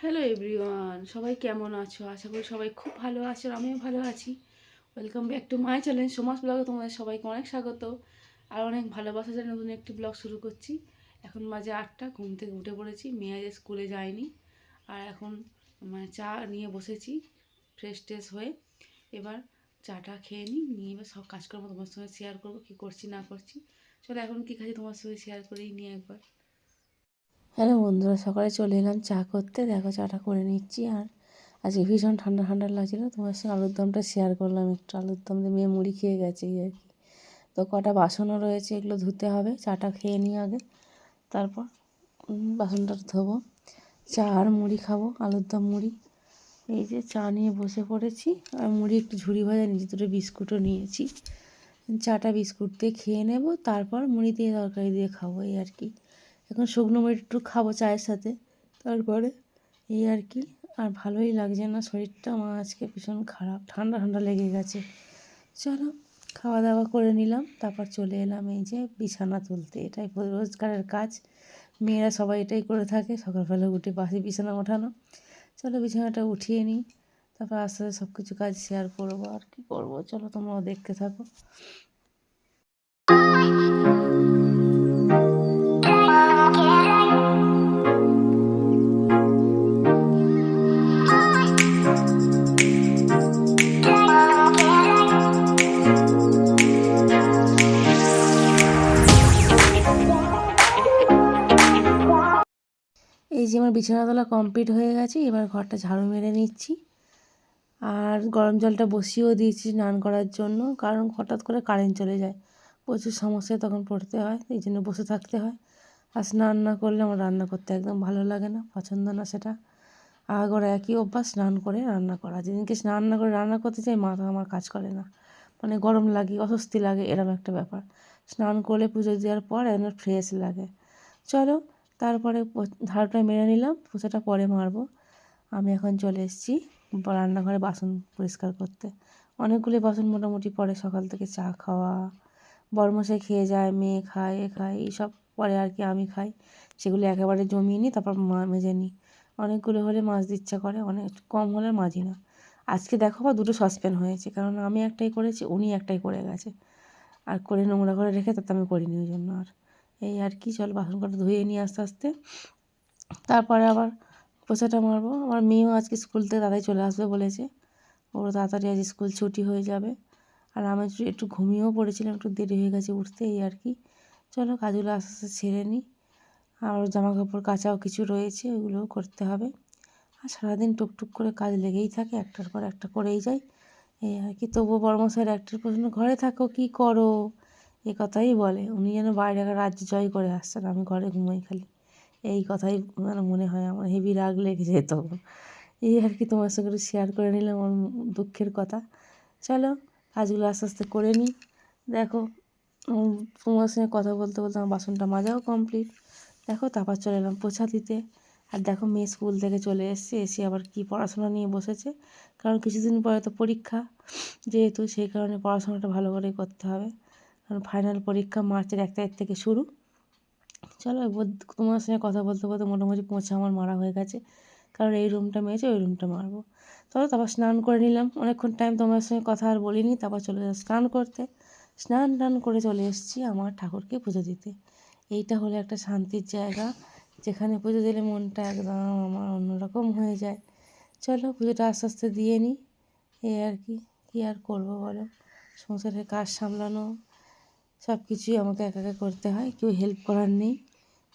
Hello everyone সবাই কেমন আছো? আশা করি সবাই খুব ভালো আছো আমিও ভালো আছি। Welcome back to my challenge সমাজ ব্লগে তোমাদের সবাইকে অনেক স্বাগত। আর অনেক ভালোবাসা জানিয়ে নতুন একটি ব্লগ শুরু করছি। এখন মাঝে আটটা, ঘুম থেকে উঠে পড়েছি। মেয়ে আজ স্কুলে যায়নি। আর এখন মানে চা নিয়ে বসেছি ফ্রেশ ট্রেশ হয়ে। এবার চাটা খেয়ে নিই, নিয়ে এবার সব কাজকর্ম তোমার সঙ্গে শেয়ার করব, কী করছি, না করছি। চলো এখন কী খাচ্ছি তোমার সঙ্গে শেয়ার করেই নিয়ে একবার। হ্যালো বন্ধুরা, সকালে চলে এলাম চা করতে। দেখো, চাটা করে নিচ্ছি আর আজকে ভীষণ ঠান্ডা ঠান্ডা লাগছিল। তোমার সঙ্গে আলুর দমটা শেয়ার করলাম একটু। আলুর দম দিয়ে মেয়ে মুড়ি খেয়ে গেছে এই আর কি। তো কটা বাসনও রয়েছে, এগুলো ধুতে হবে। চাটা খেয়ে নিই আগে। তারপর বাসনটা ধোবো। চা আর মুড়ি খাব, আলুর দম মুড়ি। এই যে চা নিয়ে বসে পড়েছি। আর মুড়ি একটু ঝুড়ি ভাজা নিয়েছি দুটো বিস্কুটও নিয়েছি। চাটা বিস্কুট দিয়ে খেয়ে নেব, তারপর মুড়ি দিয়ে তরকারি দিয়ে খাব এই আর কি। এখন শুকনো মুড়ি একটু খাব চায়ের সাথে। তারপরে এই আর কি। আর ভালোই লাগছে না, শরীরটা আমার আজকে ভীষণ খারাপ, ঠান্ডা ঠান্ডা লেগে গেছে। চলো খাওয়া দাওয়া করে নিলাম, তারপর চলে এলাম এই যে বিছানা তুলতে। এটাই রোজগারের কাজ। মেয়েরা সবাই এটাই করে থাকে, সকালবেলা উঠে পাশে বিছানা ওঠানো। চলো, বিছানাটা উঠিয়ে নিই, তারপর আস্তে আস্তে সব কিছু কাজ শেয়ার করব। আর কি করব? চলো, তোমরাও দেখতে থাকো। যে আমার বিছানা তোলা কমপ্লিট হয়ে গেছে, এবার ঘরটা ঝাড়ু মেরে নিচ্ছি। আর গরম জলটা বসিয়েও দিয়েছি স্নান করার জন্য, কারণ হঠাৎ করে কারেন্ট চলে যায়। প্রচুর সমস্যায় তখন পড়তে হয়, এই জন্য বসে থাকতে হয়। আর স্নান না করলে আমার রান্না করতে একদম ভালো লাগে না, পছন্দ না সেটা। আগর একই অভ্যাস, স্নান করে রান্না করা। যেদিনকে স্নান না করে রান্না করতে চাই মাথা আমার কাজ করে না। মানে গরম লাগে, অস্বস্তি লাগে এরকম একটা ব্যাপার। স্নান করলে পুজো দেওয়ার পর একদম ফ্রেশ লাগে। চলো তারপরে ঝাড়ুটা মেরে নিলাম পোছাটা পরে মারবো। আমি এখন চলে এসেছি রান্নাঘরে বাসন পরিষ্কার করতে। অনেকগুলি বাসন মোটামুটি পরে সকাল থেকে চা খাওয়া। বরমশাই খেয়ে যায়, মেয়ে খায়, এ খায় এইসব পরে আর কি আমি খাই। সেগুলো একেবারে জমিয়ে নিই, তারপর মা মেজে নিই। অনেকগুলো হলে মাজতে ইচ্ছা করে, অনেক কম হলে মাজি না। আজকে দেখো বা দুটো সসপ্যান হয়েছে, কারণ আমি একটাই করেছি, উনি একটাই করে গেছে। আর করে নোংরা করে রেখে তাতে আমি করিনি ওই জন্য আর। এই আর কি, চল বাসন কটা ধুয়ে নিই আস্তে আস্তে। তারপরে আবার পোছাটা মারবো। আমার মেয়েও আজকে স্কুল থেকে তাড়াতাড়ি চলে আসবে বলেছে। ওর তাড়াতাড়ি আজ স্কুল ছুটি হয়ে যাবে। আর আমি একটু- ঘুমিয়েও পড়েছিলাম, একটু দেরি হয়ে গেছে উঠতে, এই আর কি। চলো কাজগুলো আস্তে আস্তে ছেড়ে নিই। আর জামা কাপড় কাচাও কিছু রয়েছে, ওগুলোও করতে হবে। আর সারাদিন টুকটুক করে কাজ লেগেই থাকে, একটার পর একটা করেই যাই। এই আর কি, তবুও বর্মশাইয়ের একটার প্রশ্ন, ঘরে থাকো, কি করো? এ কথাই বলে। উনি যেন বাইরে রাজ্য জয় করে আসছেন। আমি ঘরে ঘুমাই খালি। এই কথাই মানে মনে হয় আমার। হেভি রাগ লেগে যায় তখন। এই আর কি তোমার সঙ্গে একটু শেয়ার করে নিলাম আমার দুঃখের কথা। চলো, কাজগুলো আস্তে আস্তে করে নিই দেখো তোমার সঙ্গে কথা বলতে বলতে আমার বাসনটা মাজাও কমপ্লিট দেখো, তারপর চলে এলাম পোছা দিতে। আর দেখো, মেয়ে স্কুল থেকে চলে এসছে। এসে আবার কি পড়াশোনা নিয়ে বসেছে। কারণ কিছুদিন পরে তো পরীক্ষা। যেহেতু সেই কারণে পড়াশোনাটা ভালো করেই করতে হবে। কারণ ফাইনাল পরীক্ষা মার্চের এক তারিখ থেকে শুরু। চলো এবার তোমার সঙ্গে কথা বলতে বলতে মোটামুটি পোঁছা আমার মারা হয়ে গেছে। কারণ এই রুমটা মেয়েছে ওই রুমটা মারবো। চলো তারপর স্নান করে নিলাম। অনেকক্ষণ টাইম তোমার সঙ্গে কথা আর বলিনি। তারপর চলে যাও স্নান করতে। স্নান টান করে চলে এসেছি আমার ঠাকুরকে পুজো দিতে। এইটা হলো একটা শান্তির জায়গা। যেখানে পুজো দিলে মনটা একদম আমার অন্যরকম হয়ে যায়। চলো পুজোটা আস্তে আস্তে দিয়ে নিই। এই আর কি, কী আর করব বলো? সংসারের কাজ সামলানো। সব কিছুই আমাকে একা একা করতে হয়। কেউ হেল্প করার নেই।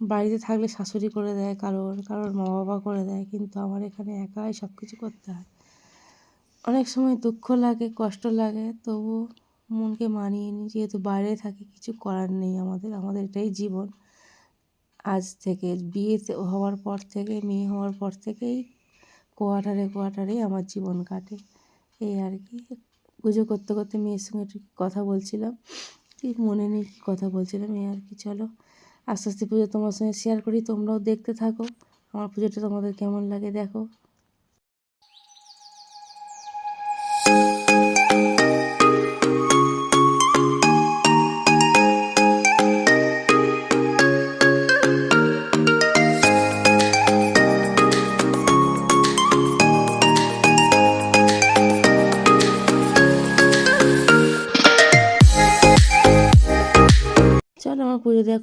বাড়িতে থাকলে শাশুড়ি করে দেয় কারোর কারোর মা বাবা করে দেয়, কিন্তু আমার এখানে একাই সব কিছু করতে হয়। অনেক সময় দুঃখ লাগে, কষ্ট লাগে তবু মনকে মানিয়ে নিই। যেহেতু বাইরে থাকি, কিছু করার নেই আমাদের আমাদের এটাই জীবন। আজ থেকে, বিয়েতে হওয়ার পর থেকে, মেয়ে হওয়ার পর থেকেই কোয়ার্টারে কোয়ার্টারে আমার জীবন কাটে। এই আর কি। পুজো করতে করতে মেয়ের সঙ্গে একটু কথা বলছিলাম। ঠিক মনে নেই কী কথা বলছিলাম এই আর কি, চলো। আস্তে আস্তে পুজো তোমার সঙ্গে শেয়ার করি, তোমরাও দেখতে থাকো। আমার পুজোটা তোমাদের কেমন লাগে দেখো।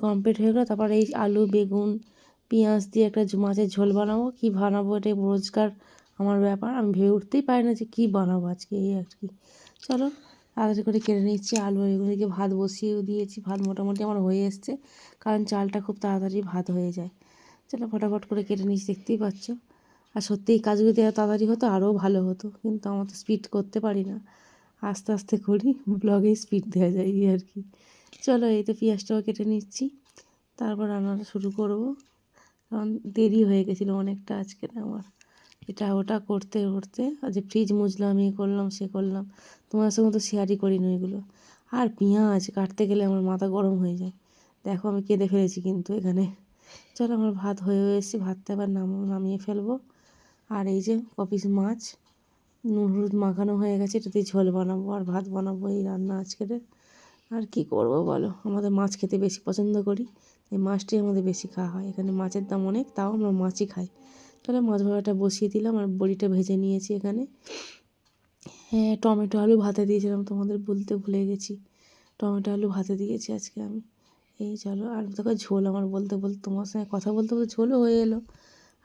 কমপ্লিট হয়ে গেলো। তারপর এই আলু, বেগুন, পেঁয়াজ দিয়ে একটা মাছের ঝোল বানাবো। কী বানাবো এটা রোজকার আমার ব্যাপার। আমি ভেবে উঠতেই পারি না যে কী বানাবো আজকে এই আর কি। চলো, তাড়াতাড়ি করে কেটে নিচ্ছি আলু এগুলোকে ভাত বসিয়েও দিয়েছি। ভাত মোটামুটি আমার হয়ে এসছে, কারণ চালটা খুব তাড়াতাড়ি ভাত হয়ে যায়। চলো, ফটাফট করে কেটে নিচ্ছি, দেখতেই পাচ্ছ। আর সত্যি এই কাজগুলো দেওয়া তাড়াতাড়ি হতো, আরও ভালো হতো। কিন্তু আমার তো স্পিড করতে পারি না। আস্তে আস্তে করি ব্লগেই স্পিড দেওয়া যায় এই আর কি। চলো এই তো পেঁয়াজটাও কেটে নিচ্ছি। তারপর রান্নাটা শুরু করব। কারণ দেরি হয়ে গেছিল অনেকটা আজকে আমার। এটা ওটা করতে করতে আর যে ফ্রিজ মুছলাম, এ করলাম, সে করলাম তোমার সঙ্গে তো শেয়ারই করিনি ওইগুলো। আর পেঁয়াজ কাটতে গেলে আমার মাথা গরম হয়ে যায়। দেখো আমি কেঁদে ফেলেছি কিন্তু এখানে। চলো আমার ভাত হয়ে এসেছি, ভাতটা এবার নাম, নামিয়ে ফেলব। আর এই যে কপিস মাছ, নুন হলুদ মাখানো হয়ে গেছে এটা দিয়ে ঝোল বানাবো আর ভাত বানাবো এই রান্না আজকের। আর কি করব বলো? আমাদের মাছ খেতে বেশি পছন্দ করি, এই মাছটাই আমাদের বেশি খাওয়া হয়। এখানে মাছের দাম অনেক, তাও আমরা মাছই খাই। তাহলে মাছ ভাজাটা বসিয়ে দিলাম আর বড়িটা ভেজে নিয়েছি এখানে। হ্যাঁ টমেটো, আলু ভাতে দিয়েছিলাম, তোমাদের বলতে ভুলে গেছি। টমেটো, আলু ভাতে দিয়েছি আজকে আমি। এই চলো, আর দেখো ঝোল আমার বলতে বলতে তোমার সঙ্গে কথা বলতে বলতে ঝোলও হয়ে এলো।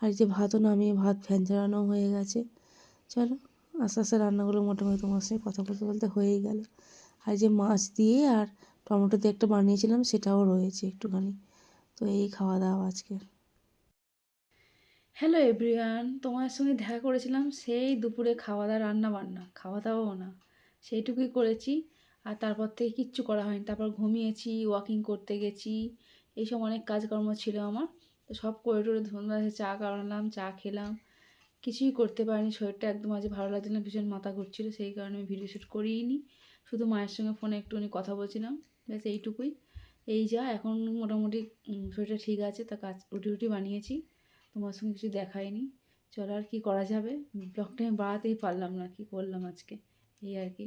আর যে ভাতও নামিয়ে ভাত ফ্যান চালানো হয়ে গেছে। চলো, আস্তে আস্তে রান্নাগুলো মোটামুটি তোমার সঙ্গে কথা বলতে বলতে হয়েই গেল। আর যে মাছ দিয়ে আর টমেটো দিয়ে একটা বানিয়েছিলাম, সেটাও রয়েছে একটুখানি। তো এই খাওয়া দাওয়া আজকে। হ্যালো এভরিওয়ান তোমার সঙ্গে দেখা করেছিলাম সেই দুপুরে খাওয়া দাওয়া, রান্না বান্না। খাওয়া দাওয়াও না, সেইটুকুই করেছি। আর তারপর থেকে কিচ্ছু করা হয়নি। তারপর ঘুমিয়েছি ওয়াকিং করতে গেছি। এইসব অনেক কাজকর্ম ছিল আমার। তো সব করে টরে ধন্যবাদ চা কাটালাম, চা খেলাম। কিছুই করতে পারিনি, শরীরটা একদম আজ ভালো লাগছিল না, ভীষণ মাথা ঘুরছিল, সেই কারণে আমি ভিডিও শ্যুট করিনি। শুধু মায়ের সঙ্গে ফোনে একটুখানি কথা বলছিলাম, ব্যাস এইটুকুই। এই যা, এখন মোটামুটি শরীরটা ঠিক আছে, তা কাজ, রুটি রুটি বানিয়েছি। তোমার সঙ্গে কিছু দেখায়নি চলো আর কি করা যাবে? ব্লগটা আমি বাড়াতেই পারলাম না, কি করলাম আজকে? এই আর কি।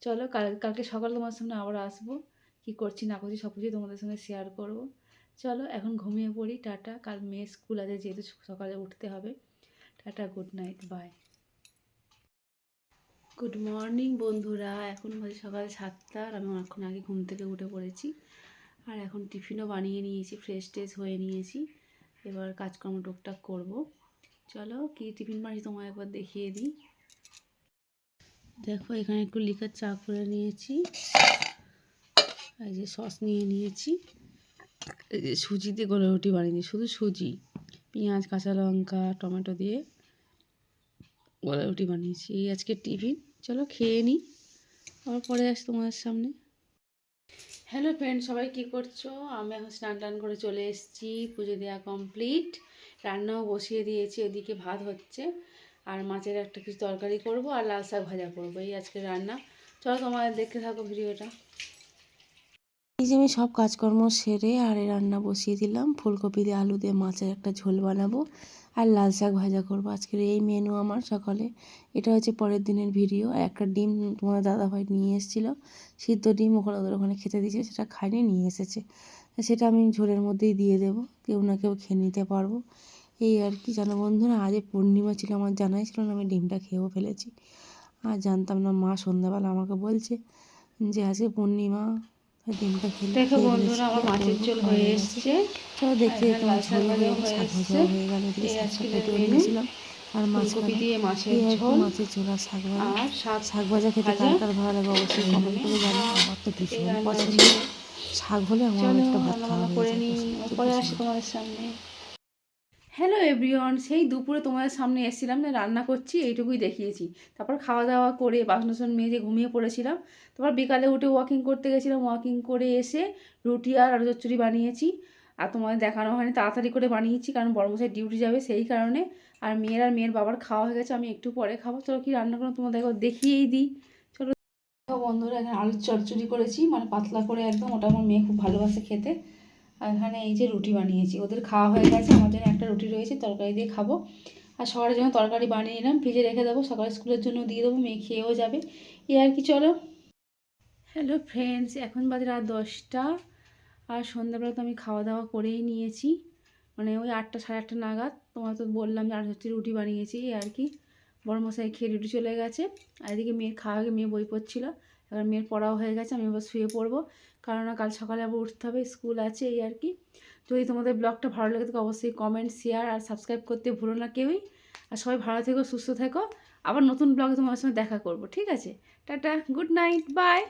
চলো, কাল, কালকে সকাল তোমার সামনে আবার আসব। কি করছি, না করছি সব কিছুই তোমাদের সঙ্গে শেয়ার করব। চলো, এখন ঘুমিয়ে পড়ি, টাটা। কাল মেয়ে স্কুল আছে, যেহেতু সকালে উঠতে হবে। Tata good night bye good morning বন্ধুরা। এখন বাজে সকাল সাতটা আর আমি অনেকক্ষণ আগে ঘুম থেকে উঠে পড়েছি। আর এখন টিফিনও বানিয়ে নিয়েছি ফ্রেশ ট্রেশ হয়ে নিয়েছি। এবার কাজকর্ম টুকটাক করব। চলো, কি টিফিন বানিয়েছি তোমায় একবার দেখিয়ে দিই। দেখো, এখানে একটু লিকার চা করে নিয়েছি। এই যে সস নিয়ে নিয়েছি। এই যে সুজি দিয়ে গোলা রুটি বানিয়েছি শুধু সুজি। পেঁয়াজ, কাঁচা লঙ্কা, টমেটো দিয়ে গোলা রুটি বানিয়েছি। এই আজকে টিফিন। চলো খেয়ে নিই আবার পরে আসি তোমাদের সামনে। হ্যালো ফ্রেন্ড সবাই কি করছ? আমি এখন স্নান টান করে চলে এসেছি, পুজো দেওয়া কমপ্লিট রান্নাও বসিয়ে দিয়েছি ওদিকে ভাত হচ্ছে। আর মাছের একটা কিছু তরকারি করব, আর লাল শাক ভাজা করব। এই আজকে রান্না। চলো তোমাদের দেখতে থাকো ভিডিওটা। এই যে আমি সব কাজকর্ম সেরে আর রান্না বসিয়ে দিলাম। ফুলকপি দিয়ে আলু দিয়ে মাছের একটা ঝোল বানাবো আর লাল শাক ভাজা করব। আজকের এই মেনু আমার সকালে। এটা হচ্ছে পরের দিনের ভিডিও আর একটা ডিম তোমার দাদাভাই নিয়ে এসেছিল। সিদ্ধ ডিম ওখানে ওদের ওখানে খেতে দিয়েছে, সেটা খাইনি, নিয়ে এসেছে। সেটা আমি ঝোলের মধ্যেই দিয়ে দেবো। কেউ না কেউ খেয়ে নিতে পারব। এই আর কি। জানো বন্ধুরা, আজ পূর্ণিমা ছিল, আমার জানাই ছিল না, আমি ডিমটা খেয়েও ফেলেছি। আর জানতাম না, মা সন্ধ্যাবেলা আমাকে বলছে যে, আজকে পূর্ণিমা ডিমটা খেলে দেখো বন্ধুরা আমার মাছের ঝোল হয়ে এসছে। দেখতে হয়ে হয়ে। হয়ে গেল নিয়েছিলাম। আর দিয়ে মাছের এই ঝোল। মাছের ঝোল আর শাক আর শাক শাক ভাজা খেতে ভাজা। কার কার ভালো লাগে? অবশ্যই কমেন্ট করে জানাও। আমার তো ভীষণ পছন্দ। শাক হলে আমার একটা ভাত খাওয়া হয়ে করে নিই। পরে। আসি তোমাদের সামনে। হ্যালো এভরিওয়ান সেই দুপুরে তোমাদের সামনে এসেছিলাম না রান্না করছি, এইটুকুই দেখিয়েছি। তারপর খাওয়া দাওয়া করে বাসন টাসন মেজে ঘুমিয়ে পড়েছিলাম। তারপর বিকালে উঠে ওয়াকিং করতে গেছিলাম। ওয়াকিং করে এসে রুটি আর আলু চচ্চড়ি বানিয়েছি। আর তোমাদের দেখানো হয়নি, তাড়াতাড়ি করে বানিয়েছি, কারণ বড়মশাই ডিউটি যাবে সেই কারণে। আর মেয়ের আর মেয়ের বাবার খাওয়া হয়ে গেছে, আমি একটু পরে খাব। চলো কি রান্না করো তোমাদের দেখিয়েই দিই। চলো। বন্ধুরা, এখানে আলুর চচ্চড়ি করেছি মানে পাতলা করে একদম, ওটা আমার মেয়ে খুব ভালোবাসে খেতে। আর এখানে এই যে রুটি বানিয়েছি। ওদের খাওয়া হয়ে গেছে, আমার জন্য একটা রুটি রয়েছে, তরকারি দিয়ে খাব। আর সকালের জন্য তরকারি বানিয়ে নিলাম ফ্রিজে রেখে দেবো, সকালে স্কুলের জন্য দিয়ে দেবো, মেয়ে খেয়েও যাবে। এ আর কি, চলো। হ্যালো ফ্রেন্ডস এখন বাজে রাত দশটা, আর সন্ধ্যাবেলা তো আমি খাওয়া দাওয়া করেই নিয়েছি। মানে ওই আটটা, সাড়ে আটটা নাগাদ তোমার তো বললাম যে আট হচ্ছে রুটি বানিয়েছি, এই আর কি। বড় মশাই খেয়ে রুটি চলে গেছে, আর এদিকে মেয়ের খাওয়া মেয়ে বই পড়ছিল এবার মেয়ের পড়াও হয়ে গেছে, আমি এবার শুয়ে পড়ব। কারণ কাল সকালে আবার উঠতে হবে, স্কুল আছে এই আর কি। যদি তোমাদের ব্লগটা ভালো লাগে থাকে, অবশ্যই কমেন্ট শেয়ার আর সাবস্ক্রাইব করতে ভুলো না কেউই। আর সবাই ভালো থেকো, সুস্থ থেকো। আবার নতুন ব্লগে তোমার সঙ্গে দেখা করব, ঠিক আছে? Tata good night by